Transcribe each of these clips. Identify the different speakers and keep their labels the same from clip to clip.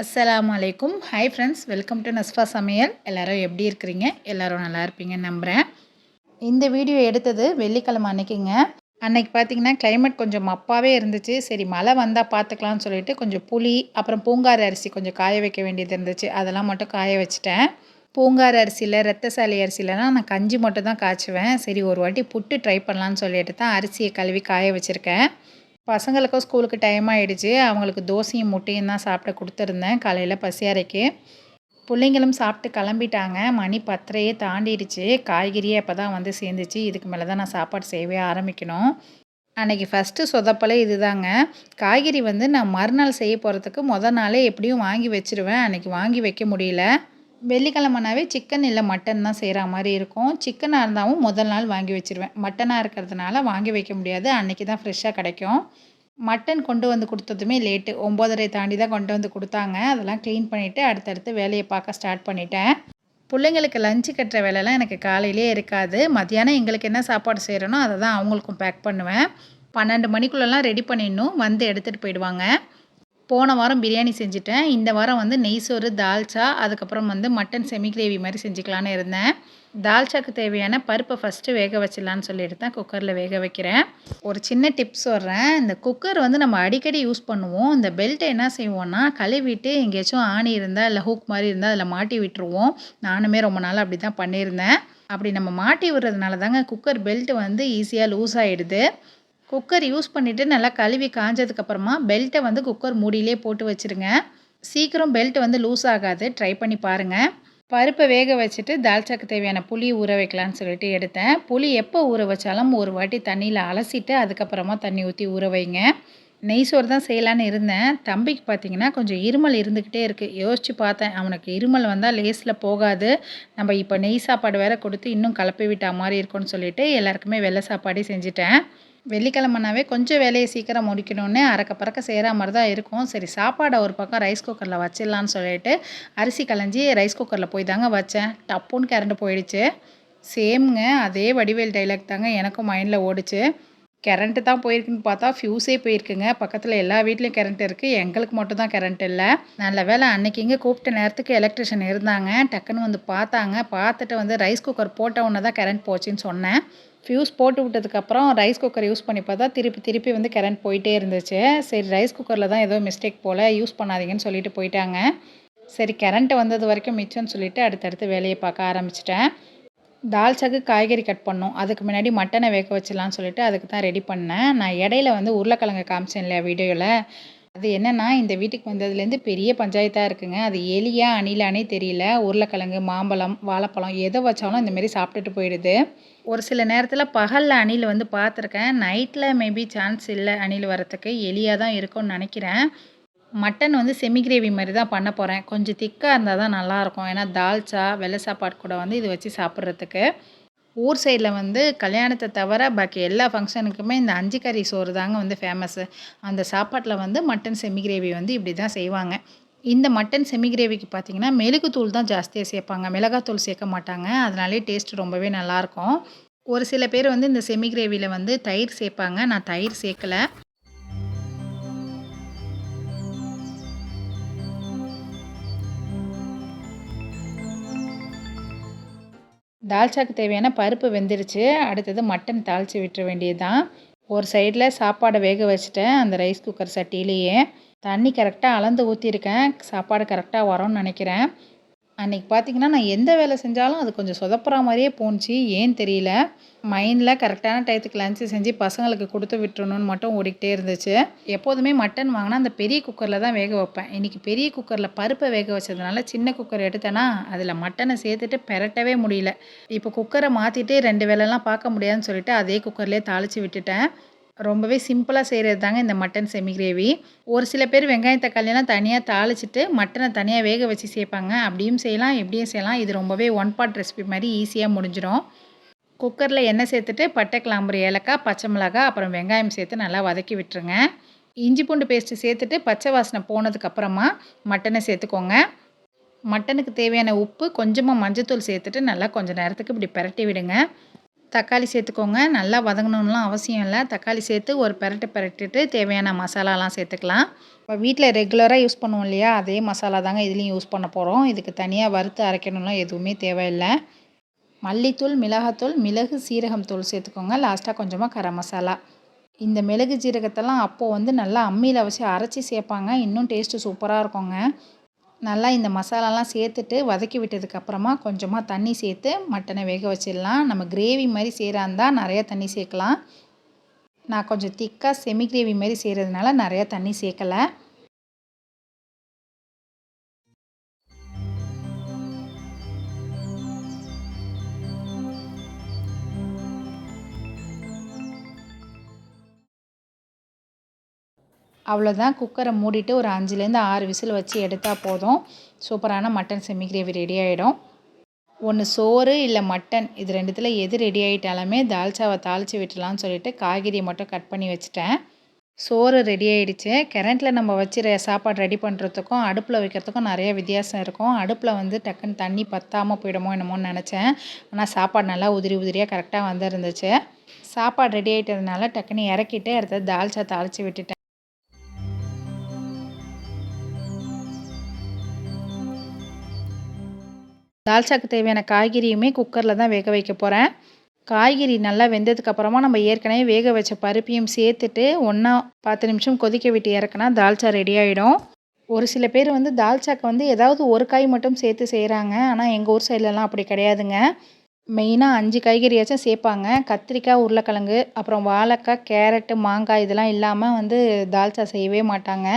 Speaker 1: அஸ்லாம் அலைக்கும் hi friends welcome to Nasfa சமையல் எல்லோரும் எப்படி இருக்கிறீங்க? எல்லோரும் நல்லா இருப்பீங்கன்னு நம்புகிறேன் இந்த வீடியோ எடுத்தது வெள்ளிக்கிழமை அன்னைக்குங்க. அன்னைக்கு பார்த்தீங்கன்னா கிளைமேட் கொஞ்சம் மப்பாவே இருந்துச்சு. சரி மழை வந்தால் பார்த்துக்கலாம்னு சொல்லிட்டு கொஞ்சம் புளி அப்புறம் பூங்காறு அரிசி கொஞ்சம் காய வைக்க வேண்டியது இருந்துச்சு. அதெல்லாம் மட்டும் காய வச்சுட்டேன். பூங்காறு அரிசியில் ரத்தசாலி அரிசியிலலாம் நான் கஞ்சி மட்டும் தான் காய்ச்சுவேன். சரி ஒரு வாட்டி புட்டு ட்ரை பண்ணலான்னு சொல்லிட்டு தான் அரிசியை கழுவி காய வச்சுருக்கேன். பசங்களுக்கும் ஸ்கூலுக்கு டைம் ஆகிடுச்சு அவங்களுக்கு தோசையும் முட்டையும் தான் சாப்பிட கொடுத்துருந்தேன். காலையில் பசியாரைக்கு பிள்ளைங்களும் சாப்பிட்டு கிளம்பிட்டாங்க. மணி பத்தரையே தாண்டிடுச்சு. காய்கறியே அப்போ தான் வந்து சேர்ந்துச்சு. இதுக்கு மேலே தான் நான் சாப்பாடு செய்யவே ஆரம்பிக்கணும். அன்றைக்கி ஃபஸ்ட்டு சொதப்பலே இதுதாங்க. காய்கறி வந்து நான் மறுநாள் செய்ய போகிறதுக்கு மொதல் நாளே எப்படியும் வாங்கி வச்சிருவேன். அன்றைக்கி வாங்கி வைக்க முடியல. வெள்ளிக்கிழமனாவே சிக்கன் இல்லை மட்டன் தான் செய்கிற மாதிரி இருக்கும். சிக்கனாக இருந்தாலும் முதல் நாள் வாங்கி வச்சிருவேன். மட்டனாக இருக்கிறதுனால வாங்கி வைக்க முடியாது. அன்றைக்கி தான் ஃப்ரெஷ்ஷாக கிடைக்கும். மட்டன் கொண்டு வந்து கொடுத்ததுமே லேட்டு ஒம்போதரை தாண்டி தான் கொண்டு வந்து கொடுத்தாங்க. அதெல்லாம் க்ளீன் பண்ணிவிட்டு அடுத்தடுத்து வேலையை பார்க்க ஸ்டார்ட் பண்ணிட்டேன். பிள்ளைங்களுக்கு லஞ்சு கட்டுற வேலைலாம் எனக்கு காலையிலே இருக்காது. மத்தியானம் எங்களுக்கு என்ன சாப்பாடு செய்கிறனோ அதை தான் அவங்களுக்கும் பேக் பண்ணுவேன். பன்னெண்டு மணிக்குள்ளெல்லாம் ரெடி பண்ணிடணும். வந்து எடுத்துகிட்டு போயிடுவாங்க. போன வாரம் பிரியாணி செஞ்சுட்டேன். இந்த வாரம் வந்து நெய் சோறு தால்ச்சா அதுக்கப்புறம் வந்து மட்டன் செமி கிரேவி மாதிரி செஞ்சுக்கலான்னு இருந்தேன். தால்ச்சாக்கு தேவையான பருப்பை ஃபஸ்ட்டு வேக வச்சிடலான்னு சொல்லிட்டு தான் குக்கரில் வேக வைக்கிறேன். ஒரு சின்ன டிப்ஸ் சொல்கிறேன் இந்த குக்கர் வந்து நம்ம அடிக்கடி யூஸ் பண்ணுவோம். இந்த பெல்ட்டை என்ன செய்வோம்னா கழுவிட்டு எங்கேயாச்சும் ஆணி இருந்தால் இல்லை ஹூக் மாதிரி இருந்தால் அதில் மாட்டி விட்டுருவோம். நானுமே ரொம்ப நாள் அப்படி தான் பண்ணியிருந்தேன். அப்படி நம்ம மாட்டி விடுறதுனால தாங்க குக்கர் பெல்ட் வந்து ஈஸியாக லூஸ் ஆகிடுது குக்கர் யூஸ் பண்ணிவிட்டு நல்லா கழுவி காஞ்சதுக்கப்புறமா பெல்ட்டை வந்து குக்கர் மூடியிலே போட்டு வச்சுருங்க. சீக்கிரம் பெல்ட் வந்து லூஸ் ஆகாது. ட்ரை பண்ணி பாருங்கள் பருப்பை வேக வச்சுட்டு தால்ச்சாக்கு தேவையான புளி ஊற வைக்கலான்னு சொல்லிட்டு எடுத்தேன். புளி எப்போ ஊற வச்சாலும் ஒரு வாட்டி தண்ணியில் அலசிட்டு அதுக்கப்புறமா தண்ணி ஊற்றி ஊற வைங்க. நெய் சோறு தான் செய்யலான்னு இருந்தேன். தம்பிக்கு பார்த்தீங்கன்னா கொஞ்சம் இருமல் இருந்துக்கிட்டே இருக்குது யோசித்து பார்த்தேன். அவனுக்கு இருமல் வந்தால் லேஸில் போகாது. நம்ம இப்போ நெய் சாப்பாடு வேற கொடுத்து இன்னும் கலப்பி விட்டா மாதிரி இருக்கும்னு சொல்லிட்டு எல்லாருக்குமே வெள்ளை சாப்பாடே செஞ்சுட்டேன். வெள்ளிக்கிழமைனாவே கொஞ்சம் வேலையை சீக்கிரம் முடிக்கணும்னு அறக்க பறக்க செய்கிற மாதிரி தான் இருக்கும். சரி சாப்பாடை ஒரு பக்கம் ரைஸ் குக்கரில் வச்சிடலான்னு சொல்லிட்டு அரிசி களைஞ்சி ரைஸ் குக்கரில் போய் தாங்க வச்சேன். டப்புன்னு கரண்ட் போயிடுச்சு. சேம்ங்க அதே வடிவேல் டைலாக் தாங்க எனக்கும் மைண்டில் ஓடிச்சு. கரண்ட்டு தான் போயிருக்குன்னு பார்த்தா ஃப்யூஸே போயிருக்குங்க. பக்கத்தில் எல்லா வீட்லேயும் கரண்ட் இருக்குது எங்களுக்கு மட்டும் தான் கரண்ட் இல்லை. நல்ல வேலை அன்னைக்கு இங்கே கூப்பிட்ட நேரத்துக்கு எலக்ட்ரிஷியன் இருந்தாங்க. டக்குன்னு வந்து பார்த்தாங்க. பார்த்துட்டு வந்து ரைஸ் குக்கர் போட்ட உடனே தான் கரண்ட் போச்சுன்னு சொன்னேன். ஃப்யூஸ் போட்டு விட்டதுக்கப்புறம் ரைஸ் குக்கர் யூஸ் பண்ணி பார்த்தா திருப்பி திருப்பி வந்து கரண்ட் போயிட்டே இருந்துச்சு. சரி ரைஸ் குக்கரில் தான் ஏதோ மிஸ்டேக் போல் யூஸ் பண்ணாதீங்கன்னு சொல்லிட்டு போயிட்டாங்க. சரி கரண்ட்டு வந்தது வரைக்கும் மிச்சம்னு சொல்லிவிட்டு அடுத்தடுத்து வேலையை பார்க்க ஆரம்பிச்சிட்டேன். தால்ச்சாக்கு காய்கறி கட் பண்ணோம். அதுக்கு முன்னாடி மட்டனை வேக வச்சிடலான்னு சொல்லிட்டு அதுக்கு தான் ரெடி பண்ணேன். நான் இடையில வந்து உருளைக்கிழங்கு காமிச்சேன் இல்லையா வீடியோவில் அது என்னென்னா இந்த வீட்டுக்கு வந்ததுலேருந்து பெரிய பஞ்சாயத்தாக இருக்குங்க. அது எலியா அணிலானே தெரியல. உருளைக்கிழங்கு மாம்பழம் வாழைப்பழம் எதை வச்சாலும் இந்தமாரி சாப்பிட்டுட்டு போயிடுது. ஒரு சில நேரத்தில் பகலில் அணில் வந்து பார்த்துருக்கேன். நைட்டில் மேபி சான்ஸ் இல்லை அணில் வரத்துக்கு எலியாக தான் இருக்கும்னு நினைக்கிறேன். மட்டன் வந்து செமி கிரேவி மாதிரி தான் பண்ண போகிறேன் கொஞ்சம் திக்காக இருந்தால் தான் நல்லாயிருக்கும் ஏன்னா தால்ச்சா வெள்ளை சாப்பாடு கூட வந்து இது வச்சு சாப்பிட்றதுக்கு. ஊர் சைடில் வந்து கல்யாணத்தை தவிர பாக்கி எல்லா ஃபங்க்ஷனுக்குமே இந்த அஞ்சு கறி சோறு தாங்க வந்து ஃபேமஸ்ஸு அந்த சாப்பாட்டில் வந்து மட்டன் செமி கிரேவி வந்து இப்படி தான் செய்வாங்க. இந்த மட்டன் செமி கிரேவிக்கு பார்த்தீங்கன்னா மெழுகுத்தூள் தான் ஜாஸ்தியாக சேர்ப்பாங்க. மிளகாத்தூள் சேர்க்க மாட்டாங்க. அதனாலே டேஸ்ட் ரொம்பவே நல்லாயிருக்கும் ஒரு சில பேர் வந்து இந்த செமி கிரேவியில் வந்து தயிர் சேர்ப்பாங்க. நான் தயிர் சேர்க்கலை. தால்ச்சாக்கு தேவையான பருப்பு வெந்துருச்சு. அடுத்தது மட்டன் தாளித்து விட்டுற வேண்டியது தான் ஒரு சைடில் சாப்பாடை வேக வச்சுட்டேன். அந்த ரைஸ் குக்கர் சட்டியிலேயே. தண்ணி கரெக்டாக அளந்து ஊற்றிருக்கேன் சாப்பாடு கரெக்டாக வரும்னு நினைக்கிறேன். அன்றைக்கி பார்த்தீங்கன்னா நான் எந்த வேலை செஞ்சாலும் அது கொஞ்சம் சொதப்புற மாதிரியே போணுச்சு. ஏன்னு தெரியல. மைண்டில் கரெக்டான டயத்துக்கு லஞ்சு செஞ்சு பசங்களுக்கு கொடுத்து விட்டுறணும்னு மட்டும் ஓடிக்கிட்டே இருந்துச்சு. எப்போதுமே மட்டன் வாங்கினா அந்த பெரிய குக்கரில் தான் வேக வைப்பேன். இன்றைக்கி பெரிய குக்கரில் பருப்பை வேக வச்சதுனால சின்ன குக்கர் எடுத்தேன்னா அதில் மட்டனை சேர்த்துட்டு பெரட்டவே முடியல. இப்போ குக்கரை மாற்றிட்டு ரெண்டு வேலைலாம் பார்க்க முடியாதுன்னு சொல்லிட்டு அதே குக்கர்லேயே தாளித்து விட்டுட்டேன். ரொம்பவே சிம்பிளாக செய்கிறது தாங்க இந்த மட்டன் செமி கிரேவி ஒரு சில பேர் வெங்காயம் தக்காளியெல்லாம் தனியாக தாளிச்சிட்டு மட்டனை தனியாக வேக வச்சு சேர்ப்பாங்க அப்படியும் செய்யலாம் எப்படியும் செய்யலாம். இது ரொம்பவே ஒன் பார்ட் ரெசிபி மாதிரி ஈஸியாக முடிஞ்சிடும். குக்கரில் எண்ணெய் சேர்த்துட்டு பட்டை கிளாம்பு ஏலக்காய் பச்சை மிளகாய் அப்புறம் வெங்காயம் சேர்த்து நல்லா வதக்கி விட்டுருங்க. இஞ்சி பூண்டு பேஸ்ட்டு சேர்த்துட்டு பச்சை வாசனை போனதுக்கப்புறமா மட்டனை சேர்த்துக்கோங்க. மட்டனுக்கு தேவையான உப்பு கொஞ்சமாக மஞ்சத்தூள் சேர்த்துட்டு நல்லா கொஞ்சம் நேரத்துக்கு இப்படி பிரட்டி விடுங்க. தக்காளி சேர்த்துக்கோங்க. நல்லா வதங்கணும்லாம் அவசியம் இல்லை. தக்காளி சேர்த்து ஒரு பெரட்டு பெரட்டிட்டு தேவையான மசாலாலாம் சேர்த்துக்கலாம். இப்போ வீட்டில் ரெகுலராக யூஸ் பண்ணுவோம் இல்லையா? அதே மசாலா தாங்க இதுலேயும் யூஸ் பண்ண போகிறோம் இதுக்கு தனியாக வறுத்து அரைக்கணும்லாம் எதுவுமே தேவையில்லை. மல்லித்தூள் மிளகாத்தூள் மிளகு சீரகம் தூள் சேர்த்துக்கோங்க. லாஸ்ட்டாக கொஞ்சமாக கரம் மசாலா. இந்த மிளகு ஜீரகத்தெல்லாம் அப்போது வந்து நல்லா அம்மியில் வச்சு அரைச்சி சேர்ப்பாங்க. இன்னும் டேஸ்ட்டு சூப்பராக இருக்குங்க. நல்லா இந்த மசாலாலாம் சேர்த்துட்டு வதக்கி விட்டதுக்கப்புறமா கொஞ்சமாக தண்ணி சேர்த்து மட்டனை வேக வச்சிடலாம். நம்ம கிரேவி மாதிரி செய்கிறா இருந்தால் நிறையா தண்ணி சேர்க்கலாம். நான் கொஞ்சம் திக்காக செமி கிரேவி மாதிரி செய்கிறதுனால நிறையா தண்ணி சேர்க்கலை. அவ்வளோதான் குக்கரை மூடிட்டு ஒரு அஞ்சுலேருந்து ஆறு விசில் வச்சு எடுத்தால் போதும். சூப்பரான மட்டன் செமி கிரேவி ரெடி ஆகிடும் ஒன்று சோறு இல்லை மட்டன். இது ரெண்டுத்தில் எது ரெடி ஆகிட்டாலுமே தால்ச்சாவை தாளித்து விட்டுலான்னு சொல்லிட்டு காய்கறியை மட்டும் கட் பண்ணி வச்சுட்டேன். சோறு ரெடி ஆகிடுச்சு கரண்ட்டில் நம்ம வச்சு சாப்பாடு ரெடி பண்ணுறதுக்கும் அடுப்பில் வைக்கிறதுக்கும் நிறைய வித்தியாசம் இருக்கும். அடுப்பில் வந்து டக்குன்னு தண்ணி பத்தாமல் போயிடுமோ என்னமோன்னு நினச்சேன். ஆனால் சாப்பாடு நல்லா உதிரி உதிரியாக கரெக்டாக வந்துருந்துச்சு. சாப்பாடு ரெடி ஆகிட்டதுனால டக்குன்னு இறக்கிட்டு அடுத்தது தால்ச்சா தாளித்து விட்டுட்டேன். தால்சாக்கு தேவையான காய்கறியுமே குக்கரில் தான் வேக வைக்க போகிறேன் காய்கறி நல்லா வெந்ததுக்கப்புறமா நம்ம ஏற்கனவே வேக வச்ச பருப்பையும் சேர்த்துட்டு ஒன்றா பத்து நிமிஷம் கொதிக்க விட்டு இறக்குனா தால்ச்சா ரெடி ஆகிடும் ஒரு சில பேர் வந்து தால்ச்சாக்கு வந்து ஏதாவது ஒரு காய் மட்டும் சேர்த்து செய்கிறாங்க ஆனால் எங்கள் ஊர் சைட்லலாம் அப்படி கிடையாதுங்க. மெயினாக அஞ்சு காய்கறியாச்சும் சேர்ப்பாங்க கத்திரிக்காய் உருளைக்கிழங்கு அப்புறம் வாழைக்காய் கேரட்டு மாங்காய் இதெல்லாம் இல்லாமல் வந்து தால்ச்சா செய்யவே மாட்டாங்க.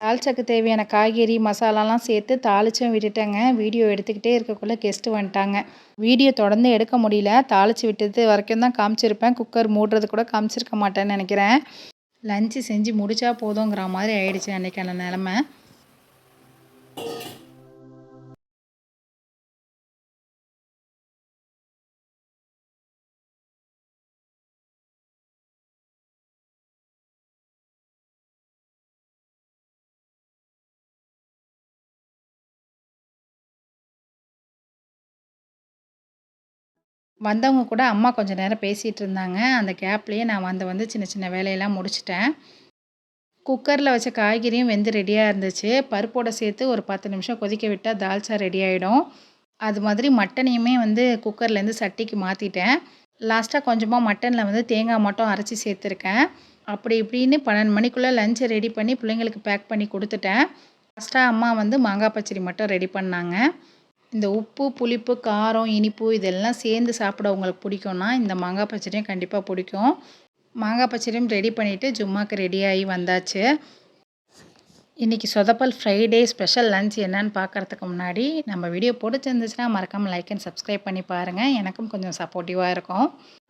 Speaker 1: தால்ச்சாக்கு தேவையான காய்கறி மசாலாலாம் சேர்த்து தாளிச்சும் விட்டுட்டேங்க. வீடியோ எடுத்துக்கிட்டே இருக்கக்குள்ளே கெஸ்ட்டு வந்துட்டாங்க. வீடியோ தொடர்ந்து எடுக்க முடியல. தாளித்து விட்டது வரைக்கும் தான் காமிச்சிருப்பேன். குக்கர் மூடுறது கூட காமிச்சிருக்க மாட்டேன்னு நினைக்கிறேன். லஞ்சு செஞ்சு முடித்தா போதுங்கிற மாதிரி ஆயிடுச்சு அன்றைக்கான நிலமை. வந்தவங்க கூட அம்மா கொஞ்சம் நேரம் பேசிகிட்டு இருந்தாங்க. அந்த கேப்லேயே நான் வந்து வந்து சின்ன சின்ன வேலையெல்லாம் முடிச்சிட்டேன். குக்கரில் வச்ச காய்கறியும் வெந்து ரெடியாக இருந்துச்சு. பருப்போடு சேர்த்து ஒரு பத்து நிமிஷம் கொதிக்க விட்டால் தால்ச்சா ரெடி ஆகிடும் அது மாதிரி மட்டனையுமே வந்து குக்கர்லேருந்து சட்டிக்கு மாற்றிட்டேன் லாஸ்ட்டாக கொஞ்சமாக மட்டனில் வந்து தேங்காய் மட்டும் அரைச்சி சேர்த்துருக்கேன். அப்படி இப்படின்னு பன்னெண்டு மணிக்குள்ளே லஞ்சை ரெடி பண்ணி பிள்ளைங்களுக்கு பேக் பண்ணி கொடுத்துட்டேன். லாஸ்ட்டாக அம்மா வந்து மாங்காய் பச்சடி மட்டும் ரெடி பண்ணாங்க. இந்த உப்பு புளிப்பு காரம் இனிப்பு இதெல்லாம் சேர்ந்து சாப்பிட உங்களுக்கு பிடிக்கும்னா இந்த மாங்காய் பச்சடியும் கண்டிப்பாக பிடிக்கும். மாங்காய் பச்சடியும் ரெடி பண்ணிவிட்டு ஜும்மாக்கு ரெடியாகி வந்தாச்சு. இன்றைக்கி சொதப்பல் ஃப்ரைடே ஸ்பெஷல் லன்ச் என்னன்னு பார்க்குறதுக்கு முன்னாடி நம்ம வீடியோ பிடிச்சிருந்துச்சுன்னா மறக்காமல் லைக் அண்ட் சப்ஸ்கிரைப் பண்ணி பாருங்கள் எனக்கும் கொஞ்சம் சப்போர்ட்டிவாக இருக்கும்.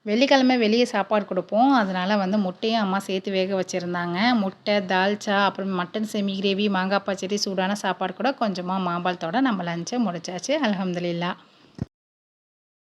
Speaker 1: வெள்ளிக்கிழமை வெளியே சாப்பாடு கொடுப்போம். அதனால் வந்து முட்டையும் அம்மா சேர்த்து வேக வச்சுருந்தாங்க. முட்டை தால்ச்சா அப்புறம் மட்டன் செமி கிரேவி மாங்காய் பச்சடி சூடான சாப்பாடு கூட கொஞ்சமாக மாம்பழத்தோடு நம்ம லஞ்சை முடிச்சாச்சு. அலமதுல்லா